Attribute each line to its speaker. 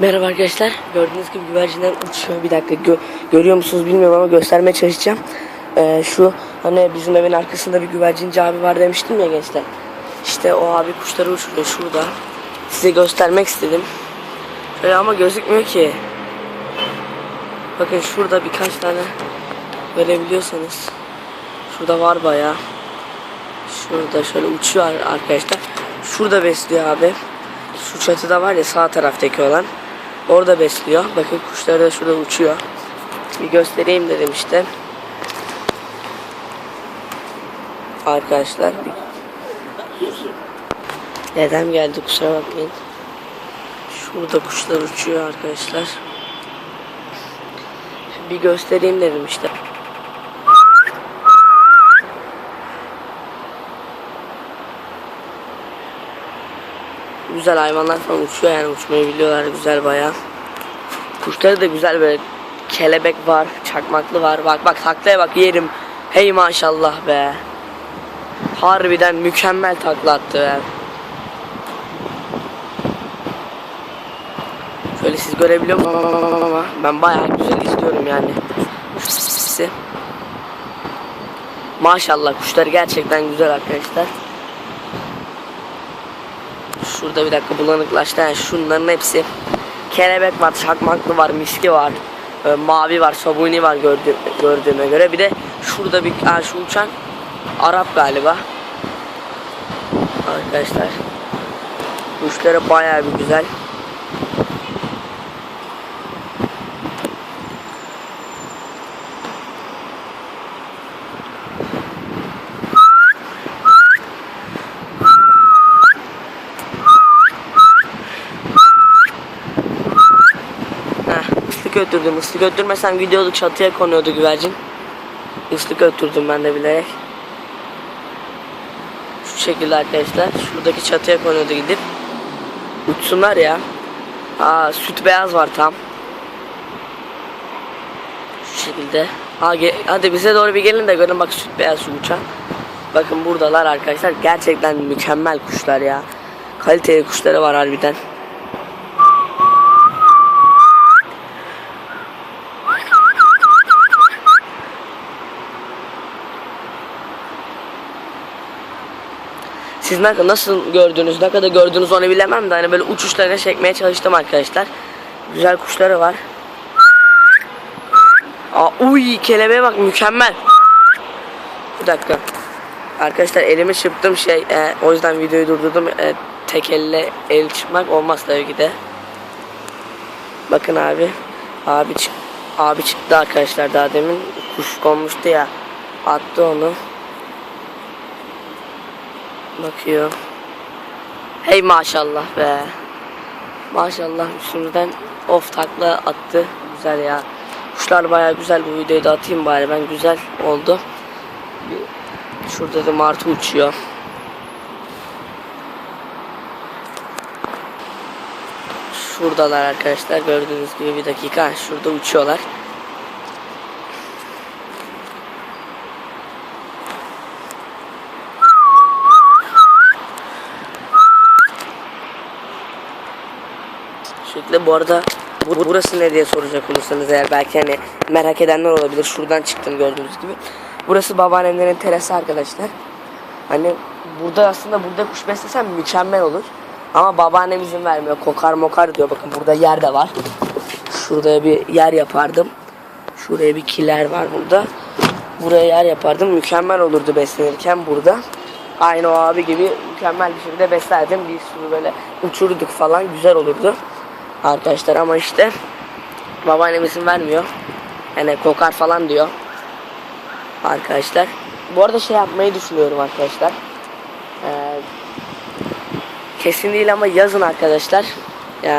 Speaker 1: Merhaba arkadaşlar. Gördüğünüz gibi güvercinler uçuyor. Bir dakika gö- görüyor musunuz bilmiyorum ama göstermeye çalışacağım. Ee, şu hani bizim evin arkasında bir güvercinci abi var demiştim ya gençler. İşte o abi kuşları uçuruyor şurada. Size göstermek istedim. Şöyle ama gözükmüyor ki. Bakın şurada birkaç tane görebiliyorsanız. Şurada var bayağı. Şurada şöyle uçuyor arkadaşlar. Şurada besliyor abi. Şu çatıda var ya sağ taraftaki olan. Orada besliyor. Bakın kuşlar da şurada uçuyor. Bir göstereyim dedim işte. Arkadaşlar. Dedem geldi kusura bakmayın. Şurada kuşlar uçuyor arkadaşlar. Bir göstereyim dedim işte. Güzel hayvanlar falan uçuyor yani uçmayı biliyorlar güzel bayağı. Kuşları da güzel böyle kelebek var, çakmaklı var. Bak bak taklaya bak yerim. Hey maşallah be. Harbiden mükemmel takla attı be. Şöyle siz görebiliyor musunuz ben bayağı güzel izliyorum yani. Maşallah kuşları gerçekten güzel arkadaşlar. Şurada bir dakika bulanıklaştı. Yani şunların hepsi kelebek var, çakmaklı var, miski var, e, mavi var, sabuni var gördüğüm, gördüğüme göre. Bir de şurada bir ha, şu uçan Arap galiba. Arkadaşlar. Kuşları bayağı bir güzel. Öttürdüm. Islık öttürmesem gidiyordu çatıya konuyordu güvercin. Islık öttürdüm ben de bilerek. Şu şekilde arkadaşlar. Şuradaki çatıya konuyordu gidip. Uçsunlar ya. Aa süt beyaz var tam. Şu şekilde. Ha, hadi bize doğru bir gelin de görün bak süt beyaz şu uçan. Bakın buradalar arkadaşlar. Gerçekten mükemmel kuşlar ya. Kaliteli kuşları var harbiden. Siz nasıl gördünüz, ne kadar gördünüz onu bilemem de hani böyle uçuşlarına çekmeye çalıştım arkadaşlar. Güzel kuşları var. Aa, uy kelebeğe bak mükemmel. Bir dakika. Arkadaşlar elimi çırptım şey e, o yüzden videoyu durdurdum. E, tek elle el çıkmak olmaz tabii ki de. Bakın abi. Abi abi çıktı arkadaşlar daha demin kuş konmuştu ya. Attı onu. Bakıyor. Hey maşallah be. Maşallah üstümüzden of takla attı. Güzel ya. Kuşlar baya güzel bu videoyu da atayım bari ben güzel oldu. Şurada da martı uçuyor. Şuradalar arkadaşlar gördüğünüz gibi bir dakika şurada uçuyorlar. Şekilde bu arada bu- burası ne diye soracak olursanız eğer belki hani merak edenler olabilir. Şuradan çıktım gördüğünüz gibi. Burası babaannemlerin terası arkadaşlar. Hani burada aslında burada kuş beslesem mükemmel olur. Ama babaannem izin vermiyor. Kokar mokar diyor. Bakın burada yer de var. Şurada bir yer yapardım. Şuraya bir kiler var burada. Buraya yer yapardım. Mükemmel olurdu beslenirken burada. Aynı o abi gibi mükemmel bir şekilde beslerdim. Bir sürü böyle uçurduk falan. Güzel olurdu. Arkadaşlar ama işte babaannem izin vermiyor. Yani kokar falan diyor. Arkadaşlar. Bu arada şey yapmayı düşünüyorum arkadaşlar. Ee, kesin değil ama yazın arkadaşlar.